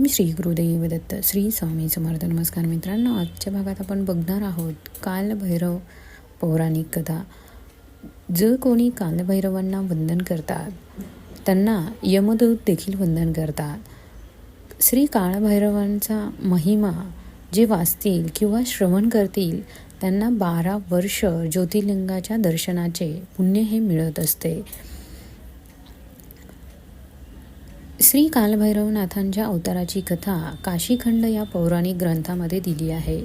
मी श्री गुरुदेव दत्त श्री स्वामी समर्थ. नमस्कार मित्रांनो आजच्या भागात आपण बघणार आहोत कालभैरव पौराणिक कथा. जर कोणी कालभैरवांना वंदन करतात त्यांना यमदूत देखील वंदन करतात. श्री काळभैरवांचा महिमा जे वाचतील किंवा श्रवण करतील त्यांना बारा वर्ष ज्योतिर्लिंगाच्या दर्शनाचे पुण्य हे मिळत असते. श्री कालभैरवनाथांच्या अवताराची कथा काशीखंड या पौराणिक ग्रंथामध्ये दिली आहे.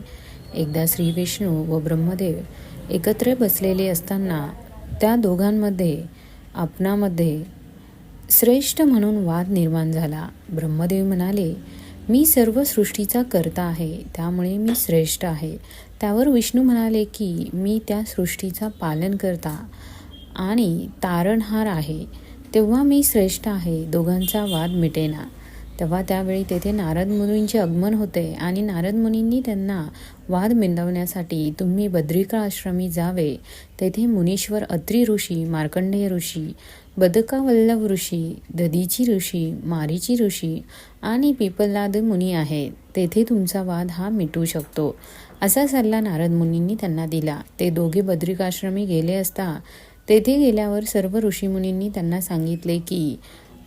एकदा श्री विष्णू व ब्रह्मदेव एकत्र बसलेले असताना त्या दोघांमध्ये आपणामध्ये श्रेष्ठ म्हणून वाद निर्माण झाला. ब्रह्मदेव म्हणाले मी सर्व सृष्टीचा करता आहे त्यामुळे मी श्रेष्ठ आहे. त्यावर विष्णू म्हणाले की मी त्या सृष्टीचा पालन करता आणि तारणहार आहे. तेव्हा मी श्रेष्ठ आहे दोघांचा वाद मिटेना. तेव्हा त्यावेळी तेथे नारद मुनींचे आगमन होते आणि नारद मुनींनी त्यांना वाद मिंदवण्यासाठी तुम्ही बद्रिका आश्रमी जावे. तेथे मुनीश्वर अत्री ऋषी मार्कंडेय ऋषी बदकावल्लभ ऋषी दधीची ऋषी मारीची ऋषी आणि पिपलाद मुनी आहेत. तेथे तुमचा वाद हा मिटू शकतो. असा सल्ला नारद मुनींनी त्यांना दिला. ते दोघे बद्रिकाश्रमी गेले असता तेथे गेल्यावर सर्व ऋषीमुनींनी त्यांना सांगितले की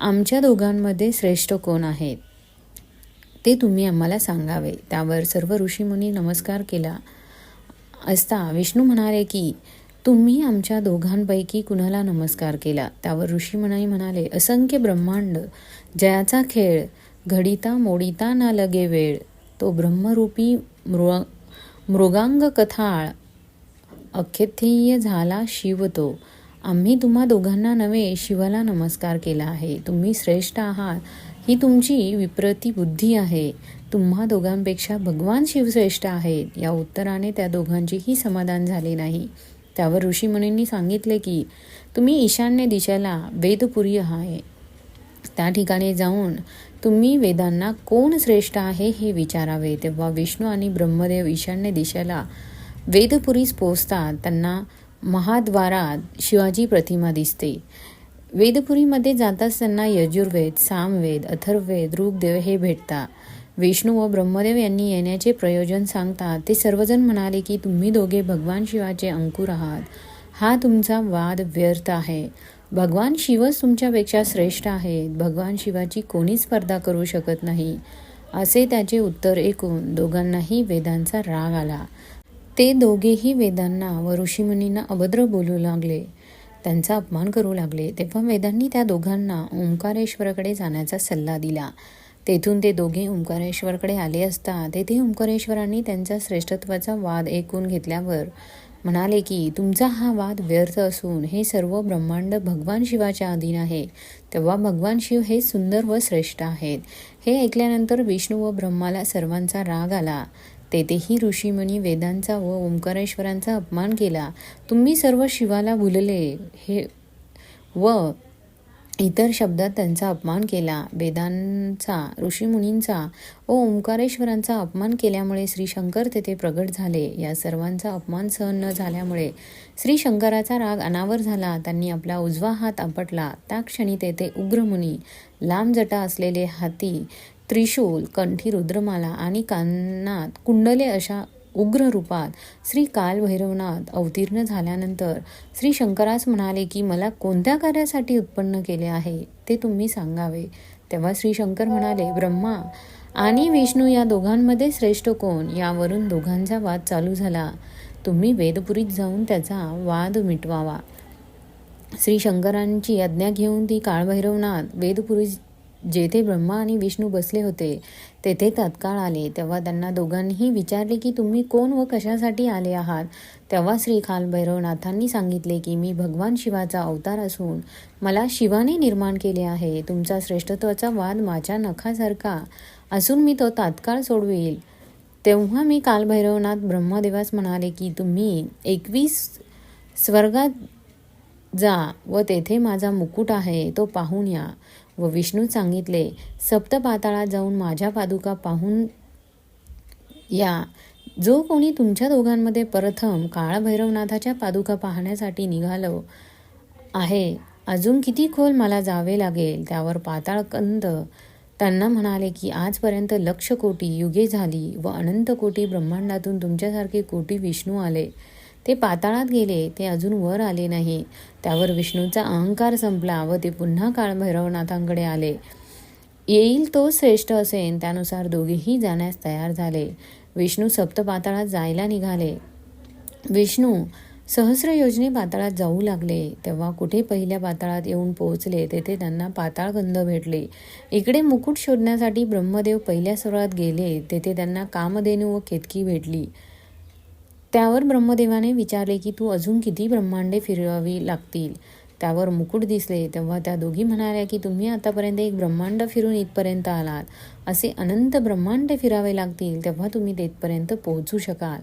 आमच्या दोघांमध्ये श्रेष्ठ कोण आहेत ते तुम्ही आम्हाला सांगावे त्यावर सर्व ऋषीमुनी नमस्कार केला. असता विष्णू म्हणाले की तुम्ही आमच्या दोघांपैकी कुणाला नमस्कार केला त्यावर ऋषीमुनी म्हणाले असंख्य ब्रह्मांड. जयाचा खेळ घडिता मोडिता ना लगे वेळ. तो ब्रह्मरूपी मृ मृगांग कथाळ अखेथेय झाला शिव तो. आम्ही तुम्हा दोघांना नव्हे शिवाला नमस्कार केला आहे. तुम्ही श्रेष्ठ आहात. ही तुमची विप्रती बुद्धी आहे. तुम्हा दोघांपेक्षा भगवान शिवश्रेष्ठ आहेत. या उत्तराने त्या दोघांचेही समाधान झाले नाही. त्यावर ऋषीमुनींनी सांगितले की तुम्ही ईशान्य दिशेला वेदपुरी आहे. त्या ठिकाणी जाऊन तुम्ही वेदांना कोण श्रेष्ठ आहे हे विचारावे. तेव्हा विष्णू आणि ब्रह्मदेव ईशान्य दिशेला वेदपुरीस पोचता त्यांना महाद्वारात शिवाजी प्रतिमा दिसते. वेदपुरीमध्ये जाताच त्यांना यजुर्वेद सामवेद अथर्ववेद ऋग्देव हे भेटतात विष्णू व ब्रह्मदेव यांनी येण्याचे प्रयोजन सांगतात ते सर्वजण म्हणाले की तुम्ही दोघे भगवान शिवाचे अंकुर आहात. हा तुमचा वाद व्यर्थ आहे. भगवान शिवच तुमच्यापेक्षा श्रेष्ठ आहेत भगवान शिवाची कोणीच स्पर्धा करू शकत नाही. असे त्याचे उत्तर ऐकून दोघांनाही वेदांचा राग आला. ते दोघेही वेदांना व ऋषीमुनींना अभद्र बोलू लागले. त्यांचा अपमान करू लागले. तेव्हा वेदांनी त्या दोघांना ओंकारेश्वराकडे जाण्याचा सल्ला दिला. तेथून ते दोघे ओंकारेश्वरकडे आले असता तेथे ओंकारेश्वरांनी त्यांचा श्रेष्ठत्वाचा वाद ऐकून घेतल्यावर म्हणाले की तुमचा हा वाद व्यर्थ असून हे सर्व ब्रह्मांड भगवान शिवाच्या अधीन आहे. तेव्हा भगवान शिव हे सुंदर व श्रेष्ठ आहेत. हे ऐकल्यानंतर विष्णू व ब्रह्माला सर्वांचा राग आला. तेथेही ऋषीमुनी वेदांचा व ओंकारेश्वरांचा अपमान केला. तुम्ही सर्व शिवाला भुलले. हे व इतर शब्दात त्यांचा अपमान केला. वेदांचा ऋषीमुनींचा व ओंकारेश्वरांचा अपमान केल्यामुळे श्री शंकर तेथे प्रगट झाले. या सर्वांचा अपमान सहन न झाल्यामुळे श्री शंकराचा राग अनावर झाला. त्यांनी आपला उजवा हात आपटला. त्या क्षणी तेथे उग्रमुनी लांब जटा असलेले हाती त्रिशूल कंठी रुद्रमाला आणि कानात कुंडले अशा उग्र रूपात श्री कालभैरवनाथ अवतीर्ण झाल्यानंतर श्री शंकरास म्हणाले की मला कोणत्या कार्यासाठी उत्पन्न केले आहे ते तुम्ही सांगावे. तेव्हा श्री शंकर म्हणाले ब्रह्मा आणि विष्णू या दोघांमध्ये श्रेष्ठ कोण? यावरून दोघांचा वाद चालू झाला. तुम्ही वेदपुरीत जाऊन त्याचा वाद मिटवावा. श्री शंकरांची आज्ञा घेऊन ती काळभैरवनाथ वेदपुरी जेथे ब्रह्मा आणि विष्णू बसले होते तेथे तत्काळ आले. तेव्हा त्यांना दोघांनीही विचारले की तुम्ही कोण व कशासाठी आले आहात? तेव्हा श्री कालभैरवनाथांनी सांगितले की मी भगवान शिवाचा अवतार असून मला शिवाने निर्माण केले आहे. तुमचा श्रेष्ठत्वाचा वाद माझ्या नखासारखा असून मी तो तात्काळ सोडवेल. तेव्हा मी कालभैरवनाथ ब्रह्मदेवास म्हणाले की तुम्ही एकवीस स्वर्गात जा व तेथे माझा मुकुट आहे. तो पाहून या. व विष्णू सांगितले सप्तपाताळात जाऊन माझ्या पादुका पाहून या. जो कोणी तुमच्या दोघांमध्ये प्रथम काळभैरवनाथाच्या पादुका पाहण्यासाठी निघालो आहे अजून किती खोल मला जावे लागेल त्यावर पाताळकंद त्यांना म्हणाले की आजपर्यंत लक्ष कोटी युगे झाली व अनंत कोटी ब्रह्मांडातून तुमच्यासारखे कोटी विष्णू आले. ते पाताळात गेले ते अजून वर आले नाही. त्यावर विष्णूचा अहंकार संपला व ते पुन्हा काळभैरवनाथांकडे आले. येईल तो श्रेष्ठ असेन त्यानुसार दोघेही जाण्यास तयार झाले. विष्णू सप्तपाताळात जायला निघाले. विष्णू सहस्र योजने पाताळात जाऊ लागले. तेव्हा कुठे पहिल्या पाताळात येऊन पोहोचले तेथे त्यांना पाताळगंध भेटले. इकडे मुकुट शोधण्यासाठी ब्रह्मदेव पहिल्या स्वरात गेले तेथे त्यांना कामधेनू व केतकी भेटली. त्यावर ब्रह्मदेवाने विचारले की तू अजून किती ब्रह्मांडे फिरवावी लागतील? त्यावर मुकुट दिसले. तेव्हा त्या दोघी म्हणाल्या की तुम्ही आतापर्यंत एक ब्रह्मांड फिरून इथपर्यंत आलात. असे अनंत ब्रह्मांड फिरावे लागतील तेव्हा तुम्ही तेथपर्यंत पोहोचू शकाल.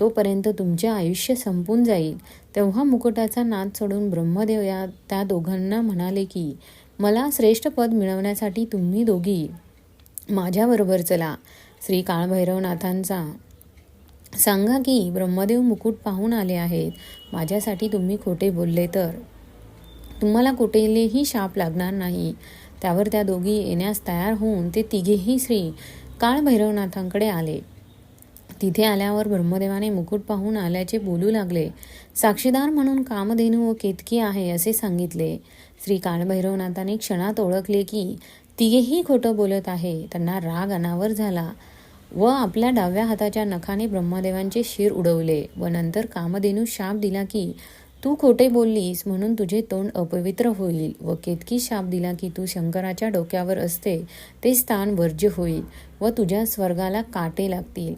तोपर्यंत तुमचे आयुष्य संपून जाईल. तेव्हा मुकुटाचा नाद सोडून ब्रह्मदेव या त्या दोघांना म्हणाले की मला श्रेष्ठ पद मिळवण्यासाठी तुम्ही दोघी माझ्याबरोबर चला. श्री काळभैरवनाथांचा सांगा की ब्रह्मदेव मुकुट पाहून आले आहेत. माझ्यासाठी तुम्ही खोटे बोलले तर? तुम्हाला कुठेही शाप लागणार नाही. त्यावर त्या दोघी येण्यास तयार होऊन ते तिघेही श्री काळभैरवनाथांकडे आले. तिथे आल्यावर ब्रह्मदेवाने मुकुट पाहून आल्याचे बोलू लागले. साक्षीदार म्हणून कामधेनू व केतकी आहे असे सांगितले. श्री काळभैरवनाथाने क्षणात ओळखले की तिघेही खोटं बोलत आहे. त्यांना राग अनावर झाला. व आपल्या डाव्या हाताच्या नखाने ब्रह्मदेवांचे शिर उडवले व नंतर कामधेनू शाप दिला की तू खोटे बोललीस म्हणून तुझे तोंड अपवित्र होईल व केतकी शाप दिला की तू शंकराच्या डोक्यावर असते ते स्थान वर्ज्य होईल व तुझ्या स्वर्गाला काटे लागतील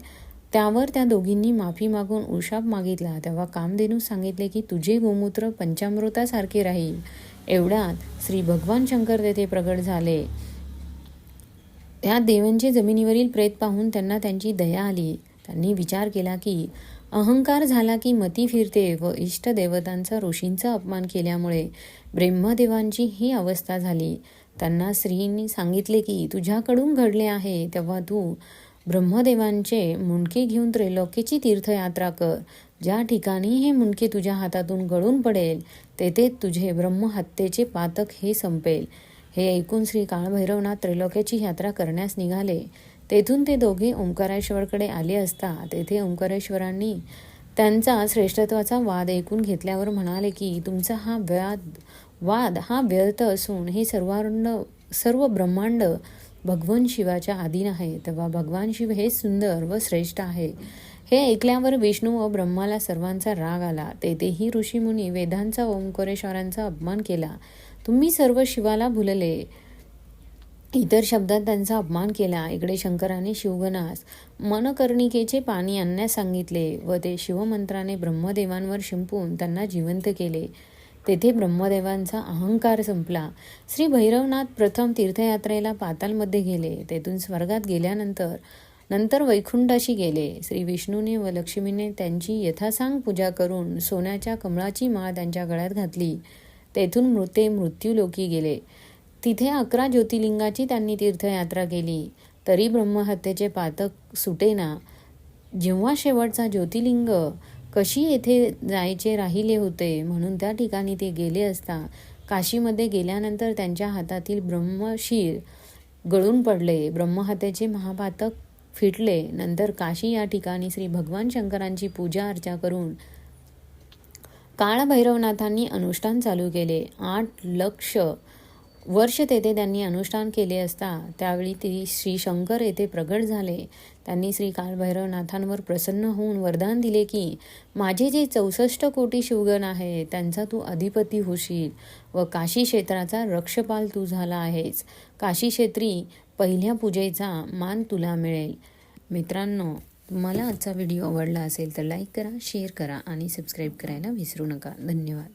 त्यावर त्या दोघींनी माफी मागून उशाप मागितला. तेव्हा कामधेनू सांगितले की तुझे गोमूत्र पंचामृतासारखे राहील. एवढ्यात श्री भगवान शंकर तेथे प्रगट झाले. त्या देवांचे जमिनीवरील प्रेत पाहून त्यांना त्यांची दया आली. त्यांनी विचार केला की अहंकार झाला की मती फिरते व इष्टदेवतांचा ऋषींचा अपमान केल्यामुळे ब्रह्मदेवांची ही अवस्था झाली. त्यांना स्त्रींनी सांगितले की तुझ्याकडून घडले आहे तेव्हा तू ब्रह्मदेवांचे मुंडके घेऊन त्रैलोक्याची तीर्थयात्रा कर. ज्या ठिकाणी हे मुंडके तुझ्या हातातून गळून पडेल तेथे तुझे ब्रह्महत्येचे पातक हे संपेल. हे ऐकून श्री काळभैरवनाथ त्रिलोक्याची यात्रा करण्यास निघाले. तेथून ते दोघे ओंकारेश्वरकडे आले असता तेथे ओंकारेश्वरांनी त्यांचा श्रेष्ठत्वाचा वाद ऐकून घेतल्यावर म्हणाले की तुमचा हा व्याद वाद हा व्यर्थ असून हे सर्वांड सर्व ब्रह्मांड भगवान शिवाच्या अधीन आहे. तेव्हा भगवान शिव हे सुंदर व श्रेष्ठ आहे. हे ऐकल्यावर विष्णू व ब्रह्माला सर्वांचा राग आला. तेथेही ऋषीमुनी वेदांचा ओंकारेश्वरांचा अपमान केला. तुम्ही सर्व शिवाला भुलले. इतर शब्दात त्यांचा अपमान केला. इकडे शंकराने शिवगणास मनकर्णिकेचे पाणी आणण्यास सांगितले व ते शिवमंत्राने ब्रह्मदेवांवर शिंपून त्यांना जिवंत केले. तेथे ब्रह्मदेवांचा अहंकार संपला. श्री भैरवनाथ प्रथम तीर्थयात्रेला पातालमध्ये गेले. तेथून स्वर्गात गेल्यानंतर नंतर वैकुंठाशी गेले. श्री विष्णूने व लक्ष्मीने त्यांची यथासांग पूजा करून सोन्याच्या कमळाची माळ त्यांच्या गळ्यात घातली. तेथून मृते मृत्यूलोकी गेले. तिथे अकरा ज्योतिर्लिंगाची त्यांनी तीर्थयात्रा केली. तरी ब्रह्महत्येचे पातक सुटेना. जेव्हा शेवटचा ज्योतिर्लिंग कशी येथे जायचे राहिले होते म्हणून त्या ठिकाणी ते गेले असता काशीमध्ये गेल्यानंतर त्यांच्या हातातील ब्रह्मशीर गळून पडले. ब्रह्महत्येचे महापातक फिटले. नंतर काशी या ठिकाणी श्री भगवान शंकरांची पूजा अर्चा करून काळभैरवनाथांनी अनुष्ठान चालू केले. आठ लक्ष वर्ष तेथे त्यांनी अनुष्ठान केले असता त्यावेळी ती श्री शंकर येथे प्रगट झाले. त्यांनी श्री कालभैरवनाथांवर प्रसन्न होऊन वरदान दिले की माझे जे चौसष्ट कोटी शिवगण आहे त्यांचा तू अधिपती होशील व काशी क्षेत्राचा रक्षपाल तू झाला आहेस. काशी क्षेत्री पहिल्या पूजेचा मान तुला मिळेल. मित्रांनो तुम्हाला आजचा व्हिडिओ आवडला असेल तर लाईक करा शेअर करा आणि सबस्क्राईब करायला विसरू नका. धन्यवाद.